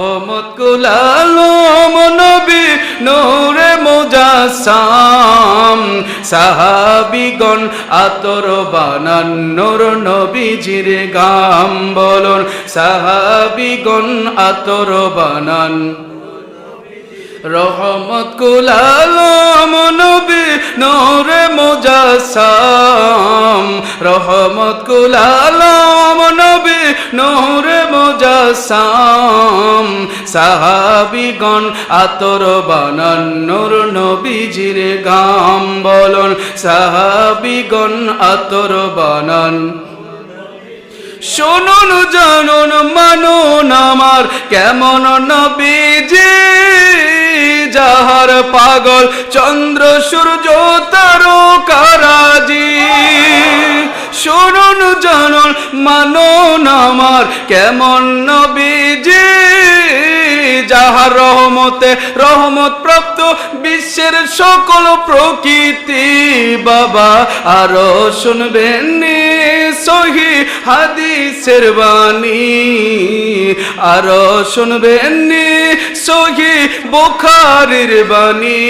রহমত কুলালম নবী নূরে মুজাসাম সাহাবিগণ আতর বানান নূর নবীজির গাম বলুন। সাহাবিগণ আতর বানান রহমত কুলালম নূরে মুজাসাম রহমত কুলালম মুজাসাম সাহাবিগণ আতর বানান নূর নবীজির গাম বলন। সাহাবিগণ আতর বানান। শুনুন, জানুন, মানুন আমার কেমন নবীজি। যাহার পাগল চন্দ্র সূর্য তারকারাজি। শুনুন জানুন, মানুন আমার কেমন নবীজি? যাহার রহমতে রহমত প্রাপ্ত বিশ্বের সকল প্রকৃতি, বাবা, আরও শুনবেন সহি হাদিসের বাণী। আরও শুনবেন সহি বোখারির বাণী।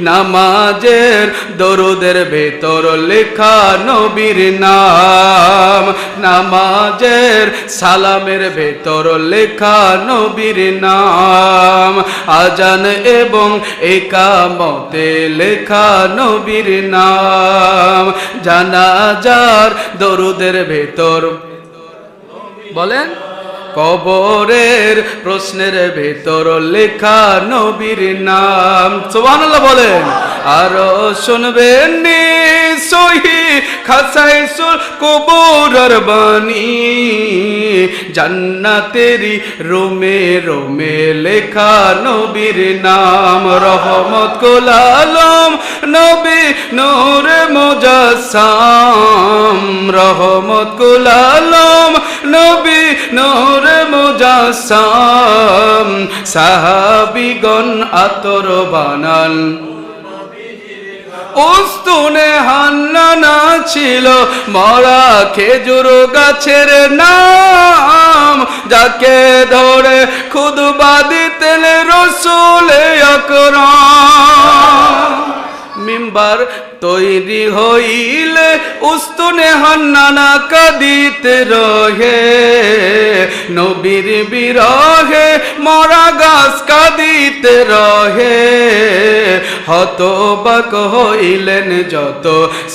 নামাজের দরুদের ভেতর লেখা নবীর নাম। নামাজের সালামের ভেতর লেখা নবীর নাম। আজান এবং একামতে লেখা নবীর নাম। জানাজার দরুদের ভেতর বলেন। কবরের প্রশ্নের ভেতর লেখা নবীর নাম। সুবহানাল্লাহ বলেন, আরও শুনবেন নি সহি খাসাইসুল কবরের বাণী। জান্নাতেরি রোমে রোমে লেখা নবীর নাম। রহমত কোলালম নবী নূর মুজাসাম রহমত কুলালম নবী নূর মুজাসাম সাহাবিগণ আতর বানান উস্তুনে হান্নানা ছিল, মরা খেজুর গাছের নাম, যাকে ধরে খুদবা দিতেন রসুলে আকরাম মিম্বার তৈরি হইলে উস্তুনে হান্নানা কাদিতে রহে। নবীর বিরহে মরা গাছ কাদিতে রহে। হতবাক হইলেন যত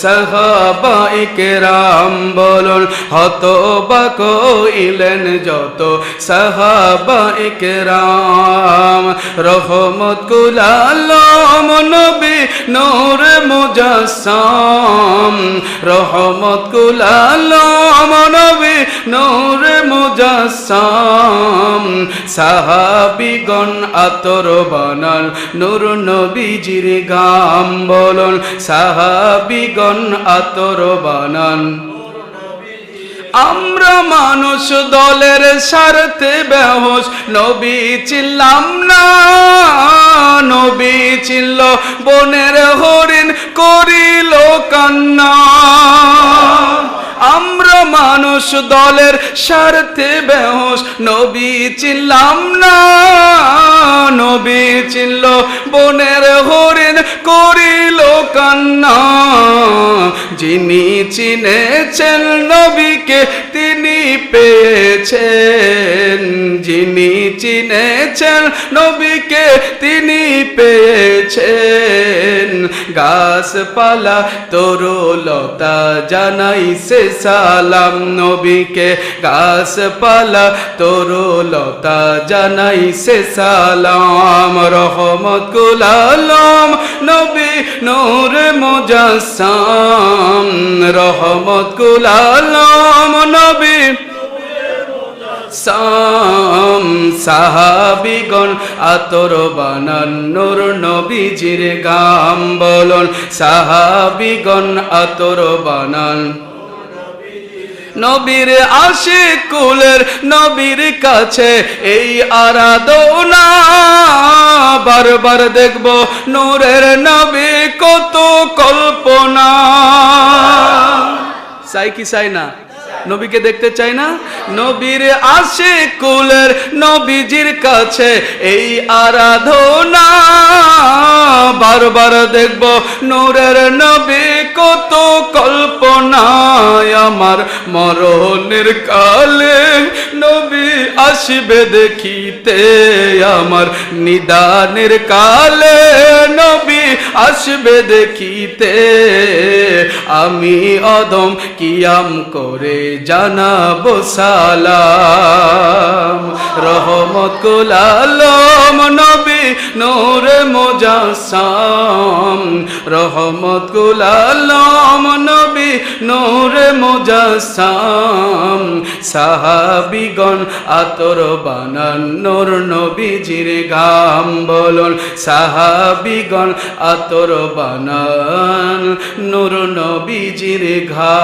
সাহাবাইকে রাম বলুন, হতবাক হইলেন যত সাহাবাইকে রাম রহমত কুলালম নবী নূর মুজাসাম। রহমত কুলালম নবী নূর মুজাসাম। সাহাবিগণ আতর বানান নূর নবীজির গাম বলন সাহাবিগণ আতর বানান আমরা মানুষ দলের স্বার্থে বেহস, নবী চিল্লাম না, নবী চিল্ল বনের হরিণ করিল কান্না। আমরা মানুষ দলের স্বার্থে বেহস, নবী চিল্লাম না, নবী কান্না যিনি চিনেছেন নবীকে তিনি পেয়েছেন। যিনি চিনেছেন নবীকে তিনি পেয়েছেন। গাছপালা তরুলতা জানাইছে সালাম। নবীকে গাছপালা তরুলতা জানাইছে সালাম। রহমত কুলালম, নবী নূর মুজাসাম রহমত কুলালম, নবী সাম সাহাবিগণ, আতর বানান নূর নবীজির গাম বলন। সাহাবিগণ, আতর বানান নবীর আশিক কুলের নবীর কাছে, এই আরাধনা বারবার দেখব নূরের নবী, কত কল্পনা। চাই কি চাই না? নবীকে দেখতে চাই না? নবীর আসে কুলের নবীজির কাছে এই আরাধনা। বারবার দেখব নূরের নবী, কত কল্পনায় আমার মরণের কালে। নবী আসবে দেখিতে আমার নিদানের কালে। আসবে দেখিতে। আমি অদম কিয়াম করে জানাব সালাম। রহমত কুলালম নবী নূর মোজাসাম রহমত কুলালম নবী নূর মোজাসাম সাহাবিগণ আতর বানান নূর নবীজির গাম বলুন, সাহাবিগণ আতর বানান নূর নবীজির ঘা